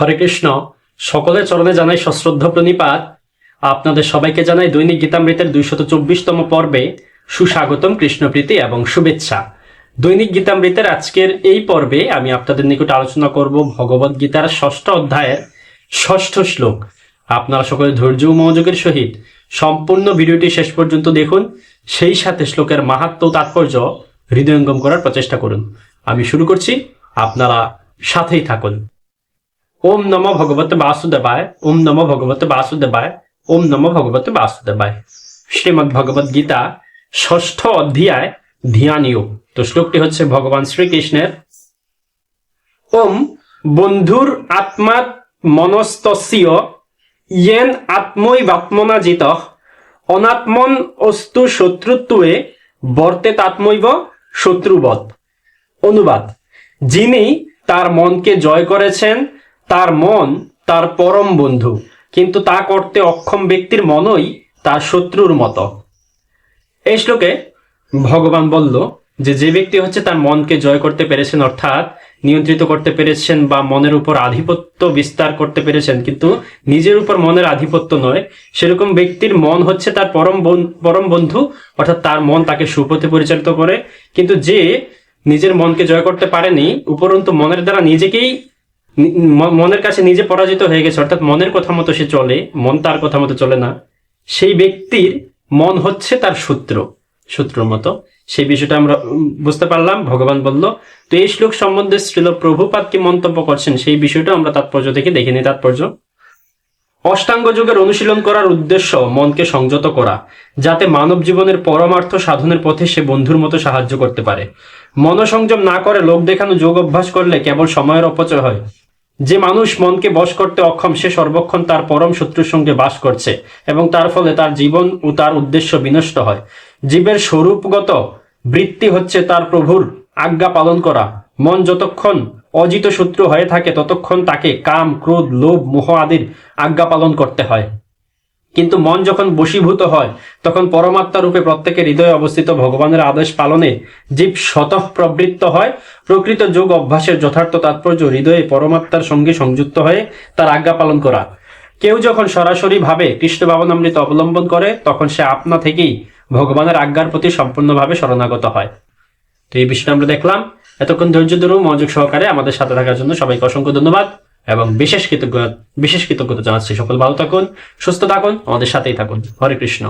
হরে কৃষ্ণ সকলের চরণে জানাই সশ্রদ্ধ প্রণিপাত। আপনাদের সবাইকে জানাই দৈনিক গীতামৃতের দুইশত চব্বিশতম পর্বে সুস্বাগতম কৃষ্ণপ্রীতি এবং শুভেচ্ছা। দৈনিক গীতামৃতের আজকের এই পর্বে আমি আপনাদের নিকট আলোচনা করব ভগবত গীতার ষষ্ঠ অধ্যায়ের ষষ্ঠ শ্লোক। আপনারা সকলে ধৈর্য ও মনোযোগের সহিত সম্পূর্ণ ভিডিওটি শেষ পর্যন্ত দেখুন। সেই সাথে শ্লোকের মাহাত্ম তাৎপর্য হৃদয়ঙ্গম করার প্রচেষ্টা করুন। আমি শুরু করছি। আপনারা সাথেই থাকুন। ওম নম ভগবতে বাসুদেবায়, ওম নম ভগবতে বাসুদেবায়, ওম নম ভগবতে বাসুদেবায়। শ্রীমদ্ ভগবত গীতা ষষ্ঠ অধ্যায় ধ্যান যোগ তো শ্লোকটি হচ্ছে ভগবান শ্রীকৃষ্ণের, ওম বন্ধুর আত্মাত মনস্তস্য ইয়েন আত্মই বাত্মনা জিত অনাত্মন অস্তু শত্রুত্বে বর্তে তাত্মৈব শত্রুবৎ। অনুবাদ, যিনি তার মনকে জয় করেছেন তার মন তার পরম বন্ধু। কিন্তু তা করতে অক্ষম ব্যক্তির মনই তার শত্রুর মতো। এই শ্লোকে ভগবান বলল যে যে ব্যক্তি হচ্ছে তার মনকে জয় করতে পেরেছেন, অর্থাৎ নিয়ন্ত্রিত করতে পেরেছেন বা মনের উপর আধিপত্য বিস্তার করতে পেরেছেন, কিন্তু নিজের উপর মনের আধিপত্য নয়। সেরকম ব্যক্তির মন হচ্ছে তার পরম পরম বন্ধু, অর্থাৎ তার মন তাকে সুপথে পরিচালিত করে। কিন্তু যে নিজের মনকে জয় করতে পারেনি, উপরন্তু মনের দ্বারা নিজেকেই মনের কাছে নিজে পরাজিত হয়ে গেছে, অর্থাৎ মনের কথা মতো সে চলে, মন তার কথা মতো চলে না। সেই ব্যক্তির মন হচ্ছে তার সূত্র সূত্র মতো। সেই বিষয়টা আমরা বুঝতে পারলাম, ভগবান বলল, তো এই শ্লোক সম্বন্ধে শ্রীল প্রভুপাত কি মন্তব্য করছেন? সেই বিষয়টা আমরা তাৎপর্য থেকে দেখে নিই, তাৎপর্য। অষ্টাঙ্গ যোগের অনুশীলন করার উদ্দেশ্য মনকে সংযত করা, যাতে মানব জীবনের পরমার্থ সাধনের পথে সে বন্ধুর মতো সাহায্য করতে পারে। মনসংযম না করে লোক দেখানো যোগ অভ্যাস করলে কেবল সময়ের অপচয় হয়। যে মানুষ মনকে বশ করতে অক্ষম, সে সর্বক্ষণ তার পরম শত্রুর সঙ্গে বাস করছে এবং তার ফলে তার জীবন ও তার উদ্দেশ্য বিনষ্ট হয়। জীবের স্বরূপগত বৃত্তি হচ্ছে তার প্রভুর আজ্ঞা পালন করা। মন যতক্ষণ অজিত শত্রু হয়ে থাকে ততক্ষণ তাকে কাম, ক্রোধ, লোভ, মোহ আদির আজ্ঞা পালন করতে হয়। কিন্তু মন যখন বশীভূত হয়, তখন পরমাত্মা রূপে প্রত্যেকের হৃদয়ে অবস্থিত ভগবানের আদেশ পালনে জীব স্বতঃ প্রবৃত্ত হয়। প্রকৃত যোগ অভ্যাসের যথার্থ তাৎপর্য হৃদয়ে পরমাত্মার সঙ্গে সংযুক্ত হয়ে তার আজ্ঞা পালন করা। কেউ যখন সরাসরি ভাবে কৃষ্ণ ভাবনামৃত অবলম্বন করে, তখন সে আপনা থেকেই ভগবানের আজ্ঞার প্রতি সম্পূর্ণভাবে শরণাগত হয়। তো এই বিষয়টা আমরা দেখলাম। এতক্ষণ ধৈর্য ধরুন মনোযোগ সহকারে আমাদের সাথে থাকার জন্য সবাইকে অসংখ্য ধন্যবাদ এবং বিশেষ কৃতজ্ঞ বিশেষ কৃতজ্ঞতা জানাচ্ছি। সকল ভালো থাকুন, সুস্থ থাকুন, আমাদের সাথেই থাকুন। হরে কৃষ্ণ।